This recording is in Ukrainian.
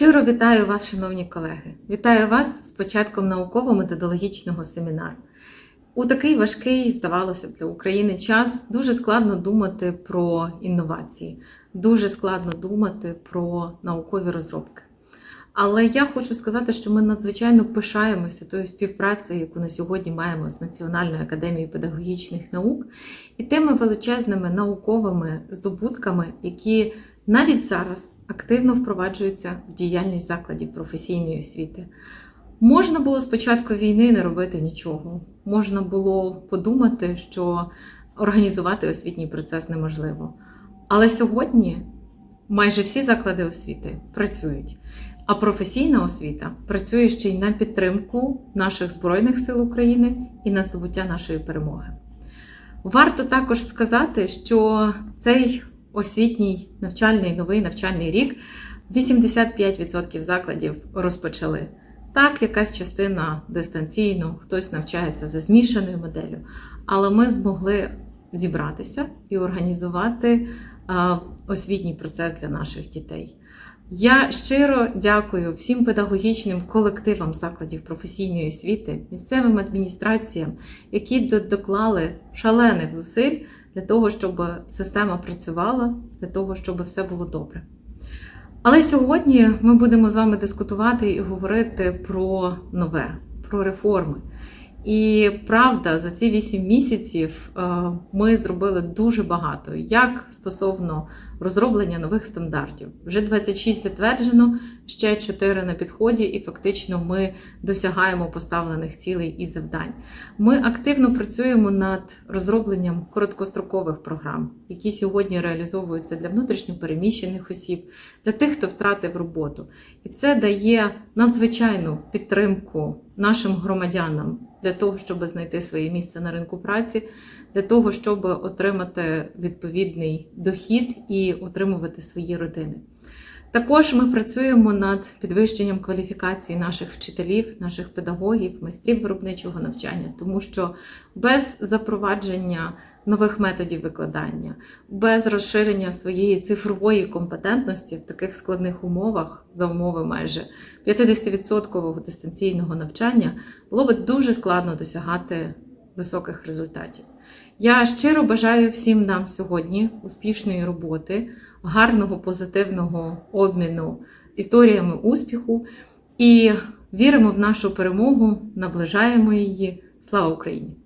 Щиро вітаю вас, шановні колеги! Вітаю вас з початком науково-методологічного семінару. У такий важкий, здавалося б, для України час дуже складно думати про інновації, дуже складно думати про наукові розробки. Але я хочу сказати, що ми надзвичайно пишаємося тою співпрацею, яку на сьогодні маємо з Національною академією педагогічних наук, і тими величезними науковими здобутками, які навіть зараз активно впроваджуються в діяльність закладів професійної освіти. Можна було з початку війни не робити нічого. Можна було подумати, що організувати освітній процес неможливо. Але сьогодні майже всі заклади освіти працюють. А професійна освіта працює ще й на підтримку наших Збройних сил України і на здобуття нашої перемоги. Варто також сказати, що цей освітній навчальний новий навчальний рік 85% закладів розпочали. Так, якась частина дистанційно, хтось навчається за змішаною моделлю, але ми змогли зібратися і організувати освітній процес для наших дітей. Я щиро дякую всім педагогічним колективам закладів професійної освіти, місцевим адміністраціям, які доклали шалених зусиль для того, щоб система працювала, для того, щоб все було добре. Але сьогодні ми будемо з вами дискутувати і говорити про нове, про реформи. І правда, за ці 8 місяців ми зробили дуже багато, як стосовно розроблення нових стандартів. Вже 26 затверджено, ще 4 на підході, і фактично ми досягаємо поставлених цілей і завдань. Ми активно працюємо над розробленням короткострокових програм, які сьогодні реалізовуються для внутрішньопереміщених осіб, для тих, хто втратив роботу. І це дає надзвичайну підтримку нашим громадянам для того, щоб знайти своє місце на ринку праці, для того, щоб отримати відповідний дохід і отримувати свої родини. Також ми працюємо над підвищенням кваліфікації наших вчителів, наших педагогів, майстрів виробничого навчання, тому що без запровадження нових методів викладання, без розширення своєї цифрової компетентності в таких складних умовах, за умови майже 50% дистанційного навчання, було би дуже складно досягати високих результатів. Я щиро бажаю всім нам сьогодні успішної роботи, гарного позитивного обміну історіями успіху і віримо в нашу перемогу, наближаємо її. Слава Україні!